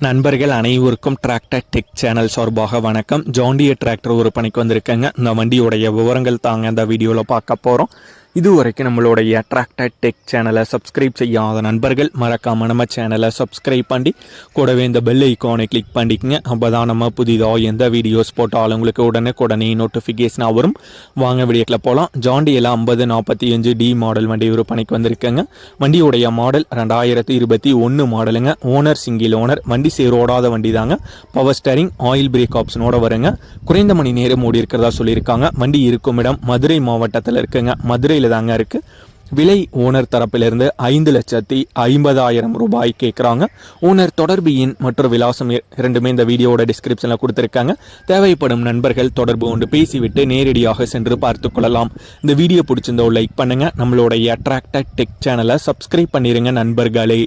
நண்பர்கள் அனைவருக்கும் tractor tech channel சார்பாக வணக்கம். ஜாண்டிய டிராக்டர் ஒரு பணிக்கு வந்திருக்கேங்க. இந்த வண்டியுடைய விவரங்கள் தாங்க இந்த வீடியோவில் பார்க்க போகிறோம் இதுவரைக்கும் நம்மளுடைய அட்ராக்டட் டெக் சேனலை சப்ஸ்கிரைப் செய்யாத நண்பர்கள் மறக்காம நம்ம சேனலை சப்ஸ்கிரைப் பண்ணி கூடவே இந்த பெல் ஐக்கானை கிளிக் பண்ணிக்கங்க. அப்போ தான் நம்ம புதிதாக எந்த வீடியோஸ் போட்டாலும் உங்களுக்கு உடனே உடனே நோட்டிஃபிகேஷனாக வரும். வாங்க வீடியோக்கில் போகலாம் ஜாண்டியில் ஐம்பது நாற்பத்தி அஞ்சு டி மாடல் வண்டி விற்பனைக்கு வந்திருக்கேங்க. வண்டியுடைய மாடல் ரெண்டாயிரத்தி இருபத்தி ஒன்று மாடலுங்க ஓனர் சிங்கிள் ஓனர் வண்டி சேரோடாத வண்டி தாங்க பவர் ஸ்டேரிங் ஆயில் பிரேக் ஆப்ஷனோட வருங்க. குறைந்த மணி நேரம் ஓடி இருக்கிறதா சொல்லியிருக்காங்க. வண்டி இருக்கும் இடம் மதுரை மாவட்டத்தில் இருக்குங்க. மதுரையில் தாங்க இருக்கு. விலை ஓனர் தரப்பிலிருந்து ஐந்து லட்சத்தி ஐம்பதாயிரம் ரூபாய் கேட்குறாங்க ஓனர் தொடர்பு எண் மற்றும் விலாசம் இரண்டுமே இந்த வீடியோட டிஸ்கிரிப்ஷனில் கொடுத்துருக்காங்க. தேவைப்படும் நண்பர்கள் தொடர்பு கொண்டு பேசிவிட்டு நேரடியாக சென்று பார்த்து கொள்ளலாம். இந்த வீடியோ பிடிச்சிருந்தோ லைக் பண்ணுங்க. நம்மளுடைய அட்ராக்டட் டெக் சேனலை சப்ஸ்கிரைப் பண்ணிடுங்க நண்பர்களே.